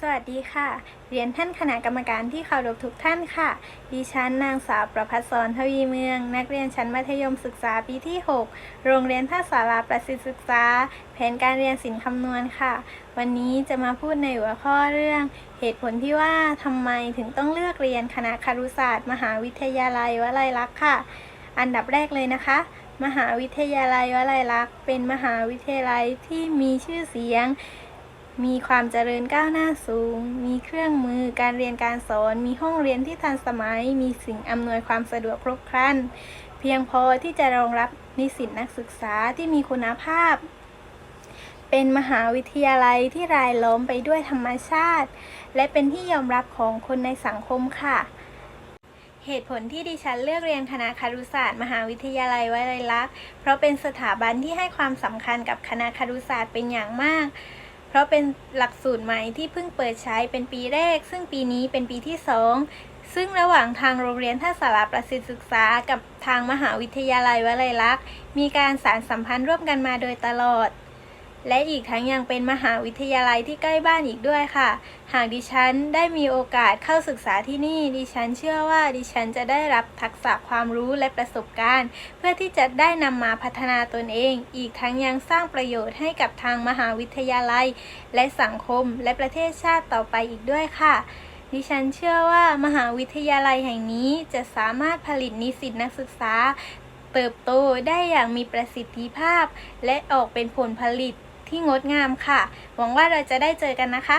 สวัสดีค่ะ เรียนท่านคณะกรรมการที่เคารพทุกท่านค่ะ ดิฉันนางสาวประภัสสรทวีเมือง นักเรียนชั้นมัธยมศึกษาปีที่ 6 โรงเรียนท่าสาราประสิทธิศึกษา แผนการเรียนศิลป์คำนวณค่ะ วันนี้จะมาพูดในหัวข้อเรื่อง เหตุผลที่ว่าทำไมถึงต้องเลือกเรียนคณะครุศาสตร์ มหาวิทยาลัยวลัยลักษณ์ค่ะ อันดับแรกเลยนะคะมหาวิทยาลัยวลัยลักษณ์เป็นมหาวิทยาลัยที่มีชื่อเสียง มีความเจริญก้าวหน้าสูง มีเครื่องมือการเรียนการสอน มีห้องเรียนที่ทันสมัย มีสิ่งอำนวยความสะดวกครบครัน เพียงพอที่จะรองรับนิสิตนักศึกษาที่มีคุณภาพ เป็นมหาวิทยาลัยที่รายล้อมไปด้วยธรรมชาติ และเป็นที่ยอมรับของคนในสังคมค่ะ เหตุผลที่ดิฉันเลือกเรียนคณะครุศาสตร์ มหาวิทยาลัยวลัยลักษณ์เพราะเป็นสถาบันที่ให้ความสำคัญกับคณะครุศาสตร์เป็นอย่างมาก ราะเป็นหลักสูตรใหม่ที่เพิ่งเปิดใช้เป็นปีแรก ซึ่งปีนี้เป็นปีที่ 2 ซึ่งระหว่างทางโรงเรียนท่าสาราประสิทธิศึกษากับทางมหาวิทยาลัยวลัยลักษณ์มีการสารสัมพันธ์ร่วมกันมาโดยตลอด และอีกทั้งยังเป็นมหาวิทยาลัยที่ใกล้บ้านอีกด้วยค่ะ หากดิฉันได้มีโอกาสเข้าศึกษาที่นี่ ดิฉันเชื่อว่าดิฉันจะได้รับทักษะความรู้และประสบการณ์ เพื่อที่จะได้นำมาพัฒนาตนเอง อีกทั้งยังสร้างประโยชน์ให้กับทางมหาวิทยาลัย และสังคมและประเทศชาติต่อไปอีกด้วยค่ะดิฉันเชื่อว่ามหาวิทยาลัยแห่งนี้จะสามารถผลิตนิสิตนักศึกษา เติบโตได้อย่างมีประสิทธิภาพ และออกเป็นผลผลิต ที่งดงามค่ะ หวังว่าเราจะได้เจอกันนะคะ